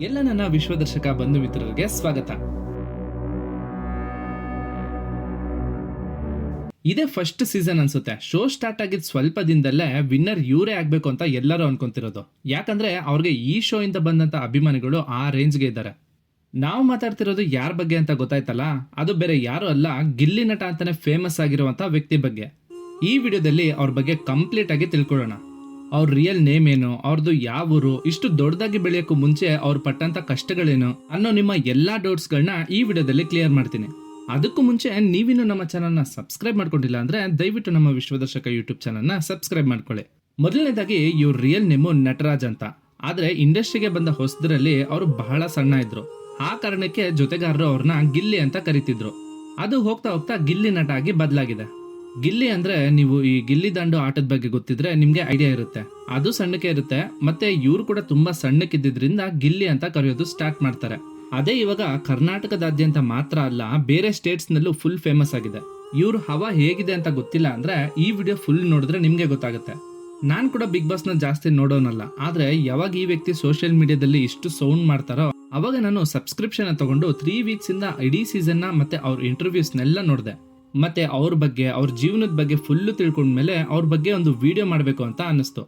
ಎಲ್ಲ ನನ್ನ ವಿಶ್ವದರ್ಶಕ ಬಂಧು ಮಿತ್ರರಿಗೆ ಸ್ವಾಗತ. ಇದೇ ಫಸ್ಟ್ ಸೀಸನ್ ಅನ್ಸುತ್ತೆ. ಶೋ ಸ್ಟಾರ್ಟ್ ಆಗಿದ್ ಸ್ವಲ್ಪ ದಿನದಲ್ಲೇ ವಿನ್ನರ್ ಇವರೇ ಆಗ್ಬೇಕು ಅಂತ ಎಲ್ಲರೂ ಅನ್ಕೊಂತಿರೋದು. ಯಾಕಂದ್ರೆ ಅವ್ರಿಗೆ ಈ ಶೋ ಇಂದ ಬಂದಂತ ಅಭಿಮಾನಿಗಳು ಆ ರೇಂಜ್ಗೆ ಇದ್ದಾರೆ. ನಾವು ಮಾತಾಡ್ತಿರೋದು ಯಾರ ಬಗ್ಗೆ ಅಂತ ಗೊತ್ತಾಯ್ತಲ್ಲ? ಅದು ಬೇರೆ ಯಾರು ಅಲ್ಲ, ಗಿಲ್ಲಿ ನಟ ಅಂತಾನೆ ಫೇಮಸ್ ಆಗಿರುವಂತ ವ್ಯಕ್ತಿ ಬಗ್ಗೆ. ಈ ವಿಡಿಯೋದಲ್ಲಿ ಅವ್ರ ಬಗ್ಗೆ ಕಂಪ್ಲೀಟ್ ಆಗಿ ತಿಳ್ಕೊಳ್ಳೋಣ. ಅವ್ರ ರಿಯಲ್ ನೇಮ್ ಏನು? ಅವ್ರದ್ದು ಯಾವ ಊರು? ಇಷ್ಟು ದೊಡ್ಡದಾಗಿ ಬೆಳೆಯೋಕ್ಕೂ ಮುಂಚೆ ಅವ್ರು ಪಟ್ಟಂತ ಕಷ್ಟಗಳೇನು? ಅನ್ನೋ ನಿಮ್ಮ ಎಲ್ಲಾ ಡೌಟ್ಸ್ಗಳನ್ನ ಈ ವಿಡಿಯೋದಲ್ಲಿ ಕ್ಲಿಯರ್ ಮಾಡ್ತೀನಿ. ಅದಕ್ಕೂ ಮುಂಚೆ ನೀವಿನ್ನೂ ನಮ್ಮ ಚಾನಲ್ನ ಸಬ್ಸ್ಕ್ರೈಬ್ ಮಾಡ್ಕೊಂಡಿಲ್ಲ ಅಂದ್ರೆ ದಯವಿಟ್ಟು ನಮ್ಮ ವಿಶ್ವದರ್ಶಕ ಯೂಟ್ಯೂಬ್ ಚಾನಲ್ನ ಸಬ್ಸ್ಕ್ರೈಬ್ ಮಾಡ್ಕೊಳ್ಳಿ. ಮೊದಲನೇದಾಗಿ ಇವ್ರ ರಿಯಲ್ ನೇಮು ನಟರಾಜ್ ಅಂತ. ಆದರೆ ಇಂಡಸ್ಟ್ರಿಗೆ ಬಂದ ಹೊಸದರಲ್ಲಿ ಅವರು ಬಹಳ ಸಣ್ಣ ಇದ್ರು. ಆ ಕಾರಣಕ್ಕೆ ಜೊತೆಗಾರರು ಅವ್ರನ್ನ ಗಿಲ್ಲಿ ಅಂತ ಕರಿತಿದ್ರು. ಅದು ಹೋಗ್ತಾ ಹೋಗ್ತಾ ಗಿಲ್ಲಿ ನಟ ಆಗಿ ಬದಲಾಗಿದೆ. ಗಿಲ್ಲಿ ಅಂದ್ರೆ ನೀವು ಈ ಗಿಲ್ಲಿ ದಂಡು ಆಟದ ಬಗ್ಗೆ ಗೊತ್ತಿದ್ರೆ ನಿಮಗೆ ಐಡಿಯಾ ಇರುತ್ತೆ. ಅದು ಸಣ್ಣಕ್ಕೆ ಇರುತ್ತೆ, ಮತ್ತೆ ಇವರು ಕೂಡ ತುಂಬಾ ಸಣ್ಣಕ್ಕಿದ್ದರಿಂದ ಗಿಲ್ಲಿ ಅಂತ ಕರೆಯೋದು ಸ್ಟಾರ್ಟ್ ಮಾಡ್ತಾರೆ. ಅದೇ ಇವಾಗ ಕರ್ನಾಟಕದಾದ್ಯಂತ ಮಾತ್ರ ಅಲ್ಲ, ಬೇರೆ ಸ್ಟೇಟ್ಸ್ ನಲ್ಲೂ ಫುಲ್ ಫೇಮಸ್ ಆಗಿದೆ. ಇವ್ರ ಹವಾ ಹೇಗಿದೆ ಅಂತ ಗೊತ್ತಿಲ್ಲ ಅಂದ್ರೆ ಈ ವಿಡಿಯೋ ಫುಲ್ ನೋಡಿದ್ರೆ ನಿಮಗೆ ಗೊತ್ತಾಗುತ್ತೆ. ನಾನು ಕೂಡ ಬಿಗ್ ಬಾಸ್ನ ಜಾಸ್ತಿ ನೋಡೋನಲ್ಲ, ಆದ್ರೆ ಯಾವಾಗ ಈ ವ್ಯಕ್ತಿ ಸೋಷಿಯಲ್ ಮೀಡಿಯಾದಲ್ಲಿ ಇಷ್ಟು ಸೌಂಡ್ ಮಾಡ್ತಾರೋ, ಅವಾಗ ನಾನು ಸಬ್ಸ್ಕ್ರಿಪ್ಷನ್ ತಗೊಂಡು ತ್ರೀ ವೀಕ್ಸ್ ಇಂದ ಇಡೀ ಸೀಸನ್ನ ಮತ್ತೆ ಅವ್ರ ಇಂಟರ್ವ್ಯೂಸ್ನೆಲ್ಲ ನೋಡಿದೆ. ಮತ್ತೆ ಅವ್ರ ಬಗ್ಗೆ, ಅವ್ರ ಜೀವನದ ಬಗ್ಗೆ ಫುಲ್ಲು ತಿಳ್ಕೊಂಡ್ಮೇಲೆ ಅವ್ರ ಬಗ್ಗೆ ಒಂದು ವಿಡಿಯೋ ಮಾಡಬೇಕು ಅಂತ ಅನ್ನಿಸ್ತು.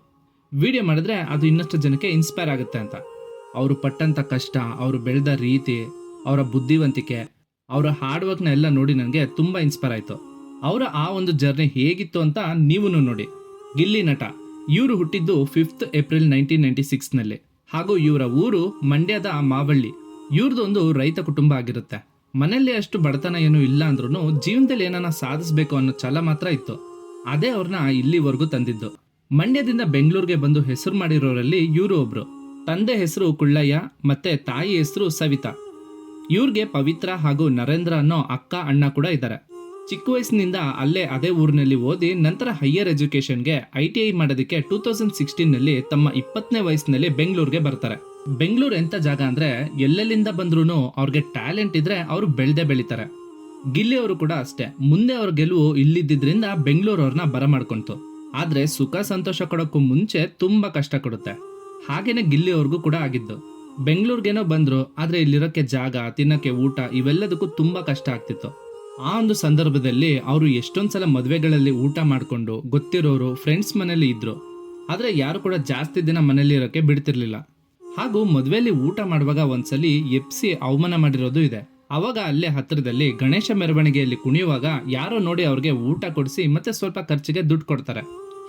ವಿಡಿಯೋ ಮಾಡಿದ್ರೆ ಅದು ಇನ್ನಷ್ಟು ಜನಕ್ಕೆ ಇನ್ಸ್ಪೈರ್ ಆಗುತ್ತೆ ಅಂತ. ಅವರು ಪಟ್ಟಂಥ ಕಷ್ಟ, ಅವರು ಬೆಳೆದ ರೀತಿ, ಅವರ ಬುದ್ಧಿವಂತಿಕೆ, ಅವರ ಹಾರ್ಡ್ ವರ್ಕ್ನ ಎಲ್ಲ ನೋಡಿ ನನಗೆ ತುಂಬ ಇನ್ಸ್ಪೈರ್ ಆಯಿತು. ಅವರ ಆ ಒಂದು ಜರ್ನಿ ಹೇಗಿತ್ತು ಅಂತ ನೀವು ನೋಡಿ. ಗಿಲ್ಲಿ ನಟ, ಇವರು ಹುಟ್ಟಿದ್ದು ಫಿಫ್ತ್ ಏಪ್ರಿಲ್ ನೈನ್ಟೀನ್ ನೈಂಟಿ ಸಿಕ್ಸ್ನಲ್ಲಿ ಹಾಗೂ ಇವರ ಊರು ಮಂಡ್ಯದ ಮಾವಳ್ಳಿ. ಒಂದು ರೈತ ಕುಟುಂಬ ಆಗಿರುತ್ತೆ. ಮನೆಯಲ್ಲಿ ಅಷ್ಟು ಬಡತನ ಏನೂ ಇಲ್ಲ ಅಂದ್ರೂ ಜೀವನದಲ್ಲಿ ಏನನ್ನ ಸಾಧಿಸಬೇಕು ಅನ್ನೋ ಛಲ ಮಾತ್ರ ಇತ್ತು. ಅದೇ ಅವ್ರನ್ನ ಇಲ್ಲಿವರೆಗೂ ತಂದಿದ್ದು. ಮಂಡ್ಯದಿಂದ ಬೆಂಗಳೂರಿಗೆ ಬಂದು ಹೆಸರು ಮಾಡಿರೋರಲ್ಲಿ ಇವರು ಒಬ್ರು. ತಂದೆ ಹೆಸರು ಕುಳ್ಳಯ್ಯ, ಮತ್ತೆ ತಾಯಿ ಹೆಸರು ಸವಿತಾ. ಇವ್ರಿಗೆ ಪವಿತ್ರ ಹಾಗೂ ನರೇಂದ್ರ ಅನ್ನೋ ಅಕ್ಕ, ಅಣ್ಣ ಕೂಡ ಇದ್ದಾರೆ ಚಿಕ್ಕ ವಯಸ್ಸಿನಿಂದ ಅಲ್ಲೇ ಅದೇ ಊರಿನಲ್ಲಿ ಓದಿ ನಂತರ ಹೈಯರ್ ಎಜುಕೇಷನ್ಗೆ ಐ ಟಿ ಐ ಮಾಡೋದಕ್ಕೆ ಟೂ ತೌಸಂಡ್ ಸಿಕ್ಸ್ಟೀನ್ನಲ್ಲಿ ತಮ್ಮ ಇಪ್ಪತ್ತನೇ ವಯಸ್ಸಿನಲ್ಲಿ ಬೆಂಗಳೂರಿಗೆ ಬರ್ತಾರೆ. ಬೆಂಗಳೂರು ಎಂಥ ಜಾಗ ಅಂದರೆ ಎಲ್ಲೆಲ್ಲಿಂದ ಬಂದ್ರೂ ಅವ್ರಿಗೆ ಟ್ಯಾಲೆಂಟ್ ಇದ್ರೆ ಅವರು ಬೆಳೆದೇ ಬೆಳೀತಾರೆ. ಗಿಲ್ಲಿ ಅವರು ಕೂಡ ಅಷ್ಟೇ. ಮುಂದೆ ಅವ್ರ ಗೆಲುವು ಇಲ್ಲಿದ್ದರಿಂದ ಬೆಂಗಳೂರು ಅವ್ರನ್ನ ಬರಮಾಡ್ಕೊಂತು ಆದರೆ ಸುಖ ಸಂತೋಷ ಕೊಡೋಕ್ಕೂ ಮುಂಚೆ ತುಂಬ ಕಷ್ಟ ಕೊಡುತ್ತೆ. ಹಾಗೇನೆ ಗಿಲ್ಲಿ ಅವ್ರಿಗೂ ಕೂಡ ಆಗಿದ್ದು. ಬೆಂಗಳೂರಿಗೇನೋ ಬಂದರು, ಆದರೆ ಇಲ್ಲಿರೋಕ್ಕೆ ಜಾಗ ತಿನ್ನಕ್ಕೆ ಊಟ ಇವೆಲ್ಲದಕ್ಕೂ ತುಂಬ ಕಷ್ಟ ಆಗ್ತಿತ್ತು. ಆ ಒಂದು ಸಂದರ್ಭದಲ್ಲಿ ಅವರು ಎಷ್ಟೊಂದು ಸಲ ಮದುವೆಗಳಲ್ಲಿ ಊಟ ಮಾಡಿಕೊಂಡು ಗೊತ್ತಿರೋರು ಫ್ರೆಂಡ್ಸ್ ಮನೇಲಿ ಇದ್ದರು ಆದರೆ ಯಾರು ಕೂಡ ಜಾಸ್ತಿ ದಿನ ಮನೇಲಿ ಇರೋಕ್ಕೆ ಬಿಡ್ತಿರ್ಲಿಲ್ಲ. ಹಾಗೂ ಮದುವೆಯಲ್ಲಿ ಊಟ ಮಾಡುವಾಗ ಒಂದ್ಸಲಿ ಎಪ್ಸಿ ಅವಮಾನ ಮಾಡಿರೋದು ಇದೆ. ಅವಾಗ ಅಲ್ಲೇ ಹತ್ತಿರದಲ್ಲಿ ಗಣೇಶ ಮೆರವಣಿಗೆಯಲ್ಲಿ ಕುಣಿಯುವಾಗ ಯಾರೋ ನೋಡಿ ಅವ್ರಿಗೆ ಊಟ ಕೊಡಿಸಿ ಮತ್ತೆ ಸ್ವಲ್ಪ ಖರ್ಚಿಗೆ ದುಡ್ಡು ಕೊಡ್ತಾರೆ.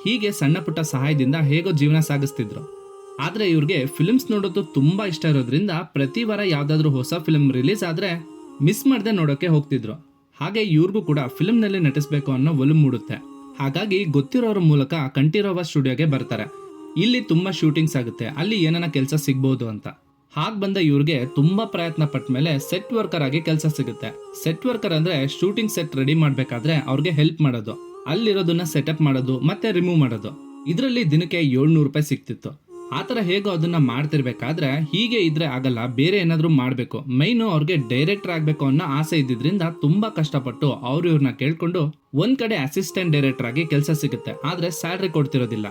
ಹೀಗೆ ಸಣ್ಣ ಪುಟ್ಟ ಸಹಾಯದಿಂದ ಹೇಗೋ ಜೀವನ ಸಾಗಿಸ್ತಿದ್ರು. ಆದರೆ ಇವ್ರಿಗೆ ಫಿಲ್ಮ್ಸ್ ನೋಡೋದು ತುಂಬಾ ಇಷ್ಟ ಇರೋದ್ರಿಂದ ಪ್ರತಿ ವಾರ ಯಾವ್ದಾದ್ರು ಹೊಸ ಫಿಲ್ಮ್ ರಿಲೀಸ್ ಆದ್ರೆ ಮಿಸ್ ಮಾಡದೆ ನೋಡೋಕ್ಕೆ ಹೋಗ್ತಿದ್ರು. ಹಾಗೆ ಇವ್ರಿಗೂ ಕೂಡ ಫಿಲ್ಮ್ನಲ್ಲಿ ನಟಿಸ್ಬೇಕು ಅನ್ನೋ ಒಲು ಮೂಡುತ್ತೆ. ಹಾಗಾಗಿ ಗೊತ್ತಿರೋರ ಮೂಲಕ ಕಂಠೀರವ ಸ್ಟುಡಿಯೋಗೆ ಬರ್ತಾರೆ. ಇಲ್ಲಿ ತುಂಬ ಶೂಟಿಂಗ್ಸ್ ಆಗುತ್ತೆ. ಅಲ್ಲಿ ಏನನ್ನ ಕೆಲಸ ಸಿಗ್ಬೋದು ಅಂತ. ಹಾಗ್ ಬಂದ ಇವ್ರಿಗೆ ತುಂಬಾ ಪ್ರಯತ್ನ ಪಟ್ಟ ಮೇಲೆ ಸೆಟ್ ವರ್ಕರ್ ಆಗಿ ಕೆಲಸ ಸಿಗುತ್ತೆ. ಸೆಟ್ ವರ್ಕರ್ ಅಂದ್ರೆ ಶೂಟಿಂಗ್ ಸೆಟ್ ರೆಡಿ ಮಾಡ್ಬೇಕಾದ್ರೆ ಅವ್ರಿಗೆ ಹೆಲ್ಪ್ ಮಾಡೋದು. ಅಲ್ಲಿರೋದನ್ನ ಸೆಟಪ್ ಮಾಡೋದು, ಮತ್ತೆ ರಿಮೂವ್ ಮಾಡೋದು. ಇದರಲ್ಲಿ ದಿನಕ್ಕೆ ಏಳ್ನೂರು ರೂಪಾಯಿ ಸಿಕ್ತಿತ್ತು ಆತರ ಹೇಗೋ ಅದನ್ನ ಮಾಡ್ತಿರ್ಬೇಕಾದ್ರೆ ಹೀಗೆ ಇದ್ರೆ ಆಗಲ್ಲ, ಬೇರೆ ಏನಾದರೂ ಮಾಡ್ಬೇಕು. ಮೈನು ಅವ್ರಿಗೆ ಡೈರೆಕ್ಟರ್ ಆಗ್ಬೇಕು ಅನ್ನೋ ಆಸೆ ಇದ್ದಿದ್ರಿಂದ ತುಂಬಾ ಕಷ್ಟಪಟ್ಟು ಅವ್ರು ಇವ್ರನ್ನ ಕೇಳ್ಕೊಂಡು ಒಂದ್ ಕಡೆ ಅಸಿಸ್ಟೆಂಟ್ ಡೈರೆಕ್ಟರ್ ಆಗಿ ಕೆಲಸ ಸಿಗುತ್ತೆ. ಆದ್ರೆ ಸ್ಯಾಲ್ರಿ ಕೊಡ್ತಿರೋದಿಲ್ಲ.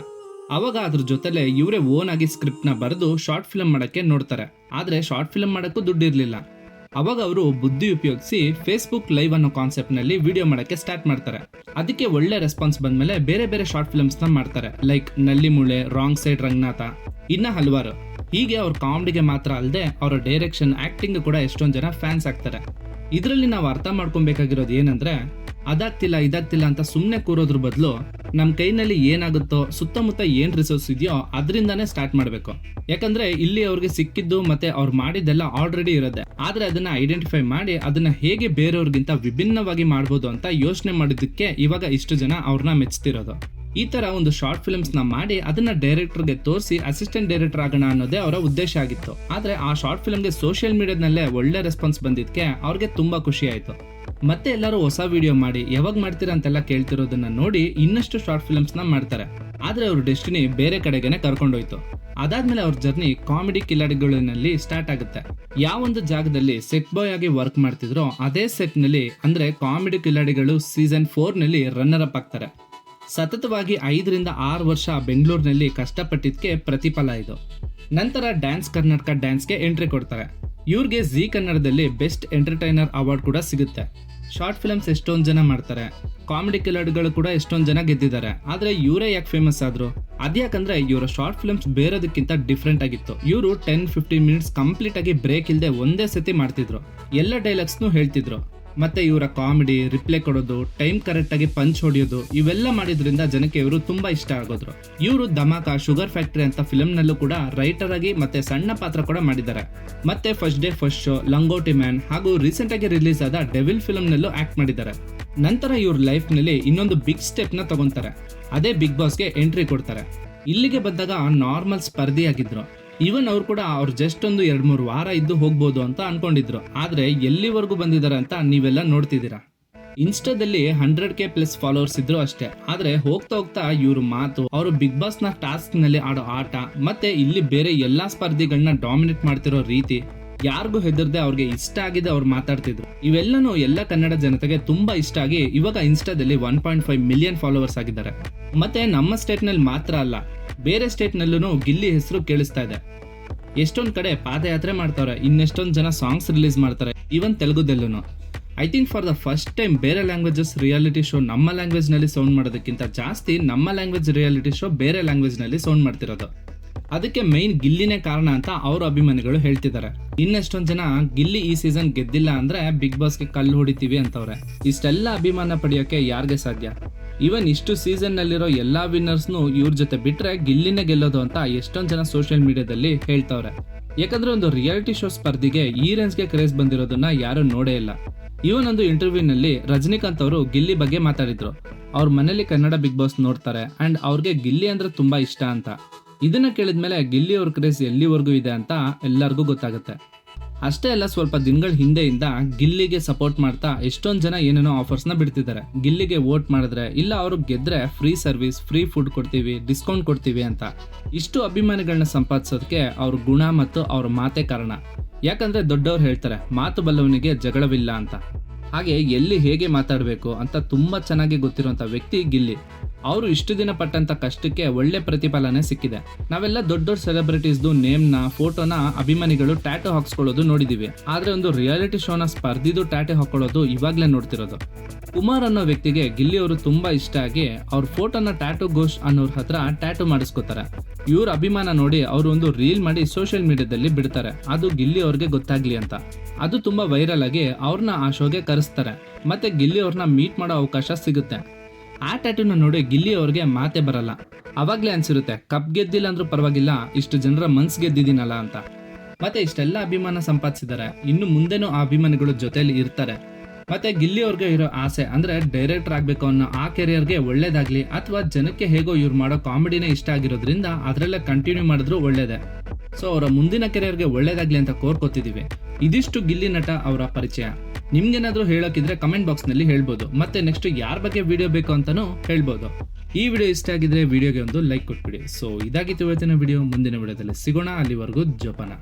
ಅವಾಗ ಅದ್ರ ಜೊತೆಲೆ ಇವರೇ ಓನ್ ಆಗಿ ಸ್ಕ್ರಿಪ್ಟ್ನ ಬರೆದು ಶಾರ್ಟ್ ಫಿಲಮ್ ಮಾಡಕ್ಕೆ ನೋಡ್ತಾರೆ. ಆದ್ರೆ ಶಾರ್ಟ್ ಫಿಲಮ್ ಮಾಡೋಕ್ಕೂ ದುಡ್ಡು ಇರ್ಲಿಲ್ಲ ಅವಾಗ ಅವರು ಬುದ್ಧಿ ಉಪಯೋಗಿಸಿ ಫೇಸ್ಬುಕ್ ಲೈವ್ ಅನ್ನೋ ಕಾನ್ಸೆಪ್ಟ್ನಲ್ಲಿ ವಿಡಿಯೋ ಮಾಡಕ್ಕೆ ಸ್ಟಾರ್ಟ್ ಮಾಡ್ತಾರೆ. ಅದಕ್ಕೆ ಒಳ್ಳೆ ರೆಸ್ಪಾನ್ಸ್ ಬಂದಮೇಲೆ ಬೇರೆ ಬೇರೆ ಶಾರ್ಟ್ ಫಿಲ್ಮ್ಸ್ನ ಮಾಡ್ತಾರೆ. ಲೈಕ್ನಲ್ಲಿ ಮುಳೆ ರಾಂಗ್ ಸೈಡ್ ರಂಗನಾಥ, ಇನ್ನ ಹಲವಾರು. ಹೀಗೆ ಅವ್ರ ಕಾಮಿಡಿಗೆ ಮಾತ್ರ ಅಲ್ಲದೆ ಅವರ ಡೈರೆಕ್ಷನ್ ಆಕ್ಟಿಂಗ್ ಕೂಡ ಎಷ್ಟೊಂದು ಜನ ಫ್ಯಾನ್ಸ್ ಆಗ್ತಾರೆ. ಇದರಲ್ಲಿ ನಾವು ಅರ್ಥ ಮಾಡ್ಕೊಬೇಕಾಗಿರೋದು ಏನಂದ್ರೆ ಅದಾಗ್ತಿಲ್ಲ, ಇದಾಗ್ತಿಲ್ಲ ಅಂತ ಸುಮ್ಮನೆ ಕೂರೋದ್ರ ಬದಲು ನಮ್ಮ ಕೈನಲ್ಲಿ ಏನಾಗುತ್ತೋ, ಸುತ್ತಮುತ್ತ ಏನ್ ರಿಸೋರ್ಸ್ ಇದೆಯೋ ಅದರಿಂದಾನೇ ಸ್ಟಾರ್ಟ್ ಮಾಡಬೇಕು. ಯಾಕಂದ್ರೆ ಇಲ್ಲಿ ಅವ್ರಿಗೆ ಸಿಕ್ಕಿದ್ದು ಮತ್ತೆ ಅವ್ರು ಮಾಡಿದ್ದೆಲ್ಲ ಆಲ್ರೆಡಿ ಇರುತ್ತೆ. ಆದ್ರೆ ಅದನ್ನ ಐಡೆಂಟಿಫೈ ಮಾಡಿ ಅದನ್ನ ಹೇಗೆ ಬೇರೆಯವ್ರಿಗಿಂತ ವಿಭಿನ್ನವಾಗಿ ಮಾಡ್ಬೋದು ಅಂತ ಯೋಚನೆ ಮಾಡಿದ್ದಕ್ಕೆ ಇವಾಗ ಇಷ್ಟು ಜನ ಅವ್ರನ್ನ ಮೆಚ್ತಿರೋದು. ಈ ತರ ಒಂದು ಶಾರ್ಟ್ ಫಿಲ್ಮ್ಸ್ನ ಮಾಡಿ ಅದನ್ನ ಡೈರೆಕ್ಟರ್ಗೆ ತೋರಿಸಿ ಅಸಿಸ್ಟೆಂಟ್ ಡೈರೆಕ್ಟರ್ ಆಗೋಣ ಅನ್ನೋದೇ ಅವರ ಉದ್ದೇಶ ಆಗಿತ್ತು. ಆದ್ರೆ ಆ ಶಾರ್ಟ್ ಫಿಲ್ಮ್ಗೆ ಸೋಷಿಯಲ್ ಮೀಡಿಯಾದಲ್ಲೇ ಒಳ್ಳೆ ರೆಸ್ಪಾನ್ಸ್ ಬಂದಿದ್ಕೆ ಅವ್ರಿಗೆ ತುಂಬಾ ಖುಷಿ ಆಯ್ತು. ಮತ್ತೆ ಎಲ್ಲರೂ ಹೊಸ ವಿಡಿಯೋ ಮಾಡಿ ಯಾವಾಗ ಮಾಡ್ತೀರಾ ಅಂತೆಲ್ಲ ಕೇಳ್ತಿರೋದನ್ನ ನೋಡಿ ಇನ್ನಷ್ಟು ಶಾರ್ಟ್ ಫಿಲ್ಮ್ಸ್ನ ಮಾಡ್ತಾರೆ. ಆದ್ರೆ ಅವ್ರ ಡೆಸ್ಟಿನಿ ಬೇರೆ ಕಡೆಗೇನೆ ಕರ್ಕೊಂಡೋಯ್ತು. ಅದಾದ್ಮೇಲೆ ಅವ್ರ ಜರ್ನಿ ಕಾಮಿಡಿ ಕಿಲಾಡಿಗಳಲ್ಲಿ ಸ್ಟಾರ್ಟ್ ಆಗುತ್ತೆ. ಯಾವೊಂದು ಜಾಗದಲ್ಲಿ ಸೆಟ್ ಬಾಯ್ ಆಗಿ ವರ್ಕ್ ಮಾಡ್ತಿದ್ರೋ ಅದೇ ಸೆಟ್ನಲ್ಲಿ ಅಂದ್ರೆ ಕಾಮಿಡಿ ಕಿಲಾಡಿಗಳು ಸೀಸನ್ ಫೋರ್ನಲ್ಲಿ ರನ್ನರ್ ಅಪ್ ಆಗ್ತಾರೆ. ಸತತವಾಗಿ ಐದರಿಂದ ಆರು ವರ್ಷ ಬೆಂಗಳೂರಿನಲ್ಲಿ ಕಷ್ಟಪಟ್ಟಿದ್ದಕ್ಕೆ ಪ್ರತಿಫಲ ಇದು. ನಂತರ ಡ್ಯಾನ್ಸ್ ಕರ್ನಾಟಕ ಡ್ಯಾನ್ಸ್ಗೆ ಎಂಟ್ರಿ ಕೊಡ್ತಾರೆ. ಇವ್ರಿಗೆ ಜಿ ಕನ್ನಡದಲ್ಲಿ ಬೆಸ್ಟ್ ಎಂಟರ್ಟೈನರ್ ಅವಾರ್ಡ್ ಕೂಡ ಸಿಗುತ್ತೆ. ಶಾರ್ಟ್ ಫಿಲಮ್ಸ್ ಎಷ್ಟೊಂದು ಜನ ಮಾಡ್ತಾರೆ. ಕಾಮಿಡಿ ಕಿಲರ್ಗಳು ಕೂಡ ಎಷ್ಟೊಂದು ಜನ ಗೆದ್ದಿದ್ದಾರೆ. ಆದ್ರೆ ಇವರೇ ಯಾಕೆ ಫೇಮಸ್ ಆದ್ರು? ಅದ್ಯಾಕಂದ್ರೆ ಇವರ ಶಾರ್ಟ್ ಫಿಲ್ಮ್ಸ್ ಬೇರೋದಕ್ಕಿಂತ ಡಿಫ್ರೆಂಟ್ ಆಗಿತ್ತು. ಇವರು ಟೆನ್ ಫಿಫ್ಟೀನ್ ಮಿನಿಟ್ಸ್ ಕಂಪ್ಲೀಟ್ ಆಗಿ ಬ್ರೇಕ್ ಇಲ್ಲದೆ ಒಂದೇ ಸತಿ ಮಾಡ್ತಿದ್ರು. ಎಲ್ಲ ಡೈಲಾಗ್ಸ್ನು ಹೇಳ್ತಿದ್ರು. ಮತ್ತೆ ಇವರ ಕಾಮಿಡಿ ರಿಪ್ಲೈ ಕೊಡೋದು ಟೈಮ್ ಕರೆಕ್ಟಾಗಿ ಪಂಚ್ ಹೊಡೆಯೋದು, ಇವೆಲ್ಲ ಮಾಡಿದ್ರಿಂದ ಜನಕ್ಕೆ ಇವರು ತುಂಬಾ ಇಷ್ಟ ಆಗೋದ್ರು. ಇವರು ಧಮಾಕ ಶುಗರ್ ಫ್ಯಾಕ್ಟ್ರಿ ಅಂತ ಫಿಲಮ್ನಲ್ಲೂ ಕೂಡ ರೈಟರ್ ಆಗಿ ಮತ್ತೆ ಸಣ್ಣ ಪಾತ್ರ ಕೂಡ ಮಾಡಿದ್ದಾರೆ. ಮತ್ತೆ first day first show Langoti man ಹಾಗೂ ರೀಸೆಂಟ್ ಆಗಿ ರಿಲೀಸ್ ಆದ ಡೆವಿಲ್ ಫಿಲಮ್ನಲ್ಲೂ ಆಕ್ಟ್ ಮಾಡಿದ್ದಾರೆ. ನಂತರ ಇವ್ರ ಲೈಫ್ನಲ್ಲಿ ಇನ್ನೊಂದು ಬಿಗ್ ಸ್ಟೆಪ್ನ ತಗೊಂತಾರೆ. ಅದೇ ಬಿಗ್ ಬಾಸ್ಗೆ ಎಂಟ್ರಿ ಕೊಡ್ತಾರೆ. ಇಲ್ಲಿಗೆ ಬಂದಾಗ ನಾರ್ಮಲ್ ಸ್ಪರ್ಧಿಯಾಗಿದ್ರು. ಈವನ್ ಅವ್ರು ಕೂಡ ಅವ್ರು ಜಸ್ಟ್ ಒಂದು ಎರಡ್ ಮೂರು ವಾರ ಇದ್ದು ಹೋಗ್ಬೋದು ಅಂತ ಅನ್ಕೊಂಡಿದ್ರು. ಆದ್ರೆ ಎಲ್ಲಿವರೆಗೂ ಬಂದಿದ್ದಾರೆ ಅಂತ ನೀವೆಲ್ಲ ನೋಡ್ತಿದ್ದೀರಾ? ಇನ್ಸ್ಟಾದಲ್ಲಿ ಹಂಡ್ರೆಡ್ ಕೆ ಪ್ಲಸ್ ಫಾಲೋವರ್ಸ್ ಇದ್ರು ಅಷ್ಟೇ. ಆದ್ರೆ ಹೋಗ್ತಾ ಹೋಗ್ತಾ ಇವ್ರ ಮಾತು, ಅವರು ಬಿಗ್ ಬಾಸ್ನ ಟಾಸ್ಕ್ನಲ್ಲಿ ಆಡೋ ಆಟ, ಮತ್ತೆ ಇಲ್ಲಿ ಬೇರೆ ಎಲ್ಲಾ ಸ್ಪರ್ಧಿಗಳನ್ನ ಡಾಮಿನೇಟ್ ಮಾಡ್ತಿರೋ ರೀತಿ, ಯಾರಿಗೂ ಹೆದರ್ದೆ ಅವ್ರಿಗೆ ಇಷ್ಟ ಆಗಿದೆ ಅವ್ರು ಮಾತಾಡ್ತಿದ್ರು. ಇವೆಲ್ಲನೂ ಎಲ್ಲ ಕನ್ನಡ ಜನತೆಗೆ ತುಂಬಾ ಇಷ್ಟ ಆಗಿ ಇವಾಗ ಇನ್ಸ್ಟಾದಲ್ಲಿ one point five million followers ಆಗಿದ್ದಾರೆ. ಮತ್ತೆ ನಮ್ಮ ಸ್ಟೇಟ್ನಲ್ಲಿ ಮಾತ್ರ ಅಲ್ಲ ಬೇರೆ ಸ್ಟೇಟ್ ನಲ್ಲೂ ಗಿಲ್ಲಿ ಹೆಸರು ಕೇಳಿಸ್ತಾ ಇದೆ. ಎಷ್ಟೊಂದ್ ಕಡೆ ಪಾದಯಾತ್ರೆ ಮಾಡ್ತಾರೆ, ಇನ್ನೆಷ್ಟೊಂದ್ ಜನ ಸಾಂಗ್ಸ್ ರಿಲೀಸ್ ಮಾಡ್ತಾರೆ, even ತೆಲುಗುದಲ್ಲೂ I think for the first time ಬೇರೆ ಲ್ಯಾಂಗ್ವೇಜಸ್ ರಿಯಾಲಿಟಿ ಶೋ ನಮ್ಮ ಲ್ಯಾಂಗ್ವೇಜ್ನಲ್ಲಿ ಸೌಂಡ್ ಮಾಡೋದಕ್ಕಿಂತ ಜಾಸ್ತಿ ನಮ್ಮ ಲ್ಯಾಂಗ್ವೇಜ್ ರಿಯಾಲಿಟಿ ಶೋ ಬೇರೆ ಲ್ಯಾಂಗ್ವೇಜ್ನಲ್ಲಿ ಸೌಂಡ್ ಮಾಡ್ತಿರೋದು. ಅದಕ್ಕೆ ಮೈನ್ ಗಿಲ್ಲಿನೇ ಕಾರಣ ಅಂತ ಅವ್ರ ಅಭಿಮಾನಿಗಳು ಹೇಳ್ತಿದ್ದಾರೆ. ಇನ್ನೆಷ್ಟೊಂದ್ ಜನ ಗಿಲ್ಲಿ ಈ ಸೀಸನ್ ಗೆದ್ದಿಲ್ಲ ಅಂದ್ರೆ ಬಿಗ್ ಬಾಸ್ಗೆ ಕಲ್ಲು ಹೊಡಿತೀವಿ ಅಂತವ್ರೆ. ಇಷ್ಟೆಲ್ಲ ಅಭಿಮಾನ ಪಡೆಯೋಕೆ ಯಾರಿಗೆ ಸಾಧ್ಯ? ಈವನ್ ಇಷ್ಟು ಸೀಸನ್ ನಲ್ಲಿರೋ ಎಲ್ಲಾ ವಿನ್ನರ್ಸ್ನು ಇವ್ರ ಜೊತೆ ಬಿಟ್ರೆ ಗಿಲ್ಲಿನೇ ಗೆಲ್ಲೋದು ಅಂತ ಎಷ್ಟೊಂದ್ ಜನ ಸೋಷಿಯಲ್ ಮೀಡಿಯಾದಲ್ಲಿ ಹೇಳ್ತವ್ರೆ. ಯಾಕಂದ್ರೆ ಒಂದು ರಿಯಾಲಿಟಿ ಶೋ ಸ್ಪರ್ಧಿಗೆ ಈ ರೇಂಜ್ಗೆ ಕ್ರೇಜ್ ಬಂದಿರೋದನ್ನ ಯಾರು ನೋಡೇ ಇಲ್ಲ. ಇವನೊಂದು ಒಂದು ಇಂಟರ್ವ್ಯೂ ನಲ್ಲಿ ರಜನಿಕಾಂತ್ ಅವರು ಗಿಲ್ಲಿ ಬಗ್ಗೆ ಮಾತಾಡಿದ್ರು. ಅವ್ರ ಮನೇಲಿ ಕನ್ನಡ ಬಿಗ್ ಬಾಸ್ ನೋಡ್ತಾರೆ ಅಂಡ್ ಅವ್ರಿಗೆ ಗಿಲ್ಲಿ ಅಂದ್ರೆ ತುಂಬಾ ಇಷ್ಟ ಅಂತ. ಇದನ್ನ ಕೇಳಿದ್ಮೇಲೆ ಗಿಲ್ಲಿ ಅವ್ರ ಕ್ರೇಜ್ ಎಲ್ಲಿವರೆಗೂ ಇದೆ ಅಂತ ಎಲ್ಲರಿಗೂ ಗೊತ್ತಾಗುತ್ತೆ. ಅಷ್ಟೇ ಅಲ್ಲ, ಸ್ವಲ್ಪ ದಿನಗಳ ಹಿಂದೆಯಿಂದ ಗಿಲ್ಲಿಗೆ ಸಪೋರ್ಟ್ ಮಾಡ್ತಾ ಎಷ್ಟೊಂದು ಜನ ಏನೇನೋ ಆಫರ್ಸ್ನ ಬಿಡ್ತಿದ್ದಾರೆ. ಗಿಲ್ಲಿಗೆ ವೋಟ್ ಮಾಡಿದ್ರೆ, ಇಲ್ಲ ಅವರು ಗೆದ್ರೆ ಫ್ರೀ ಸರ್ವಿಸ್ ಫ್ರೀ ಫುಡ್ ಕೊಡ್ತೀವಿ ಡಿಸ್ಕೌಂಟ್ ಕೊಡ್ತೀವಿ ಅಂತ. ಇಷ್ಟು ಅಭಿಮಾನಿಗಳನ್ನ ಸಂಪಾದಿಸೋದಕ್ಕೆ ಅವ್ರ ಗುಣ ಮತ್ತು ಅವ್ರ ಮಾತೆ ಕಾರಣ. ಯಾಕಂದ್ರೆ ದೊಡ್ಡವ್ರು ಹೇಳ್ತಾರೆ, ಮಾತು ಬಲ್ಲವನಿಗೆ ಜಗಳವಿಲ್ಲ ಅಂತ. ಹಾಗೆ ಎಲ್ಲಿ ಹೇಗೆ ಮಾತಾಡಬೇಕು ಅಂತ ತುಂಬಾ ಚೆನ್ನಾಗಿ ಗೊತ್ತಿರುವಂತ ವ್ಯಕ್ತಿ ಗಿಲ್ಲಿ. ಅವರು ಇಷ್ಟು ದಿನ ಪಟ್ಟಂತ ಕಷ್ಟಕ್ಕೆ ಒಳ್ಳೆ ಪ್ರತಿಫಲನೆ ಸಿಕ್ಕಿದೆ. ನಾವೆಲ್ಲ ದೊಡ್ಡ ದೊಡ್ಡ ಸೆಲೆಬ್ರಿಟೀಸ್ದು ನೇಮ್ನ ಫೋಟೋನ ಅಭಿಮಾನಿಗಳು ಟ್ಯಾಟೋ ಹಾಕ್ಸ್ಕೊಳ್ಳೋದು ನೋಡಿದೀವಿ. ಆದ್ರೆ ಒಂದು ರಿಯಾಲಿಟಿ ಶೋನ ಸ್ಪರ್ಧಿದು ಟ್ಯಾಟೋ ಹಾಕೊಳ್ಳೋದು ಇವಾಗ್ಲೇ ನೋಡ್ತಿರೋದು. ಕುಮಾರ್ ಅನ್ನೋ ವ್ಯಕ್ತಿಗೆ ಗಿಲ್ಲಿ ಅವರು ತುಂಬಾ ಇಷ್ಟ ಆಗಿ ಅವ್ರ ಫೋಟೋನ ಟ್ಯಾಟೋ ಘೋಷ್ ಅನ್ನೋರ್ ಹತ್ರ ಟ್ಯಾಟೋ ಮಾಡಿಸ್ಕೋತಾರೆ. ಇವ್ರ ಅಭಿಮಾನ ನೋಡಿ ಅವರು ಒಂದು ರೀಲ್ ಮಾಡಿ ಸೋಷಿಯಲ್ ಮೀಡಿಯಾದಲ್ಲಿ ಬಿಡ್ತಾರೆ. ಅದು ಗಿಲ್ಲಿ ಅವ್ರಿಗೆ ಗೊತ್ತಾಗ್ಲಿ ಅಂತ. ಅದು ತುಂಬಾ ವೈರಲ್ ಆಗಿ ಅವ್ರನ್ನ ಆ ಶೋಗೆ ಕರೆಸ್ತಾರೆ. ಮತ್ತೆ ಗಿಲ್ಲಿ ಅವ್ರನ್ನ ಮೀಟ್ ಮಾಡೋ ಅವಕಾಶ ಸಿಗುತ್ತೆ. ಆ ಟ್ಯಾಟೂನ ನೋಡಿ ಗಿಲ್ಲಿ ಅವ್ರಿಗೆ ಮಾತೆ ಬರಲ್ಲ. ಅವಾಗ್ಲೇ ಅನ್ಸಿರುತ್ತೆ, ಕಪ್ ಗೆದ್ದಿಲ್ಲ ಅಂದ್ರೂ ಪರವಾಗಿಲ್ಲ, ಇಷ್ಟು ಜನರ ಮನ್ಸ್ ಗೆದ್ದಿದ್ದೀನಲ್ಲ ಅಂತ. ಮತ್ತೆ ಇಷ್ಟೆಲ್ಲ ಅಭಿಮಾನ ಸಂಪಾದಿಸಿದ್ದಾರೆ ಇನ್ನು ಮುಂದೆನೂ ಆ ಅಭಿಮಾನಿಗಳು ಜೊತೆಯಲ್ಲಿ ಇರ್ತಾರೆ. ಮತ್ತೆ ಗಿಲ್ಲಿ ಅವ್ರಿಗೆ ಇರೋ ಆಸೆ ಅಂದ್ರೆ ಡೈರೆಕ್ಟರ್ ಆಗ್ಬೇಕು ಅನ್ನೋ ಆ ಕೆರಿಯರ್ಗೆ ಒಳ್ಳೇದಾಗ್ಲಿ, ಅಥವಾ ಜನಕ್ಕೆ ಹೇಗೋ ಇವ್ರು ಮಾಡೋ ಕಾಮಿಡಿನೇ ಇಷ್ಟ ಆಗಿರೋದ್ರಿಂದ ಅದ್ರಲ್ಲೇ ಕಂಟಿನ್ಯೂ ಮಾಡಿದ್ರು ಒಳ್ಳೇದೇ. ಸೊ ಅವರ ಮುಂದಿನ ಕೆರಿಯರ್ಗೆ ಒಳ್ಳೇದಾಗ್ಲಿ ಅಂತ ಕೋರ್ಕೋತಿದೀವಿ ಇದಿಷ್ಟು ಗಿಲ್ಲಿ ನಟ ಅವರ ಪರಿಚಯ. ನಿಮ್ಗೇನಾದ್ರೂ ಹೇಳೋಕಿದ್ರೆ ಕಮೆಂಟ್ ಬಾಕ್ಸ್ನಲ್ಲಿ ಹೇಳ್ಬೋದು. ಮತ್ತೆ ನೆಕ್ಸ್ಟ್ ಯಾರ ಬಗ್ಗೆ ವಿಡಿಯೋ ಬೇಕು ಅಂತಾನೂ ಹೇಳ್ಬೋದು. ಈ ವಿಡಿಯೋ ಇಷ್ಟ ಆಗಿದ್ರೆ ವಿಡಿಯೋಗೆ ಒಂದು ಲೈಕ್ ಕೊಟ್ಬಿಡಿ. ಸೊ ಇದಾಗಿತ್ತು ಇವತ್ತಿನ ವಿಡಿಯೋ ಮುಂದಿನ ವಿಡಿಯೋದಲ್ಲಿ ಸಿಗೋಣ. ಅಲ್ಲಿವರೆಗೂ ಜೋಪಾನ.